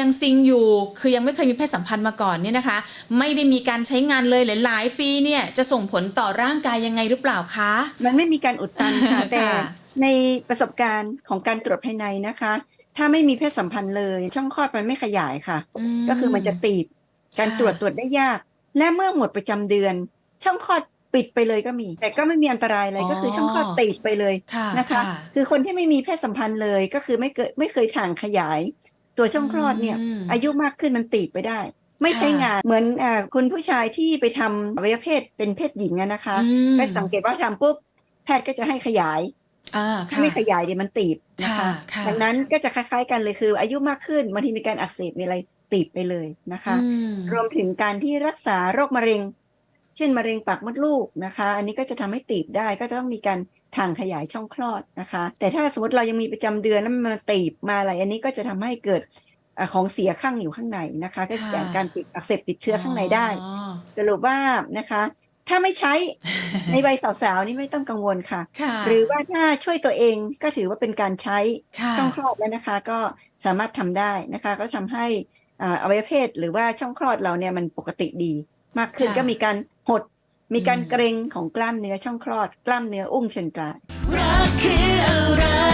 ยังซิงอยู่ คือยังไม่เคยมีเพศสัมพันธ์มาก่อนเนี่ยนะคะ ไม่ได้มีการใช้งานเลยหลาย ๆ ปีเนี่ยจะส่งผลต่อร่างกายยังไงหรือเปล่าคะ มันไม่มีการอุดตันค่ะค่ะแต่ในประสบการณ์ของการตรวจภายในนะคะ ถ้าไม่มีเพศสัมพันธ์เลย ช่องคลอดมันไม่ขยายค่ะ ก็คือมันจะตีบ การค่ะตรวจตรวจได้ยาก และเมื่อหมดประจำเดือน ช่องคลอดปิดไปเลยก็มี แต่ก็ไม่มีอันตรายอะไรอ๋อก็คือช่องคลอดตีบไปเลยค่ะนะคะ คือคนที่ไม่มีเพศสัมพันธ์เลยก็คือไม่เกิดไม่เคยถ่างขยาย ตัวช่องคลอดเนี่ยมอายุมากขึ้นมันตีบไปได้ ไม่ใช้ค่ะงานเหมือนอ่าคุณผู้ชายที่ไปทำอวัยวะเพศเป็นเพศหญิงอะนะคะอืมไปสังเกตว่าทำปุ๊บแพทย์ก็จะให้ขยายอ่าถ้าค่ะไม่ขยายเดี๋ยวมันตีบนะคะค่ะค่ะดังนั้นก็จะคล้ายๆกันเลยคือ อายุมากขึ้นบางทีมีการอักเสบมีอะไรตีบไปเลยนะคะอืมรวมถึงการที่รักษาโรคมะเร็ง เช่นมะเร็งปากมดลูกนะคะ อันนี้ก็จะทำให้ตีบได้ก็จะต้องมีการทางขยายช่องคลอดนะคะ แต่ถ้าสมมติเรายังมีประจำเดือนแล้วมันมาตีบมาอะไร อันนี้ก็จะทำให้เกิดอ่าของเสียข้างอยู่ข้างในนะคะ ก็เกิดการติดอักเสบติดเชื้อข้างในได้อ๋อสรุปว่านะคะ ถ้าไม่ใช้ในวัยสาวๆนี่ไม่ต้องกังวลค่ะค่ะ หรือว่าถ้าช่วยตัวเองก็ถือว่าเป็นการใช้ค่ะช่องคลอดแล้วนะคะ ก็สามารถทำได้นะคะ ก็ทำให้อ่าอวัยวะเพศหรือว่าช่องคลอดเราเนี่ยมันปกติดี มากขึ้นค่ะก็มีการหด มีการอืมเกร็งของกล้ามเนื้อช่องคลอด กล้ามเนื้ออุ้งเชิงกรานรักคืออะไร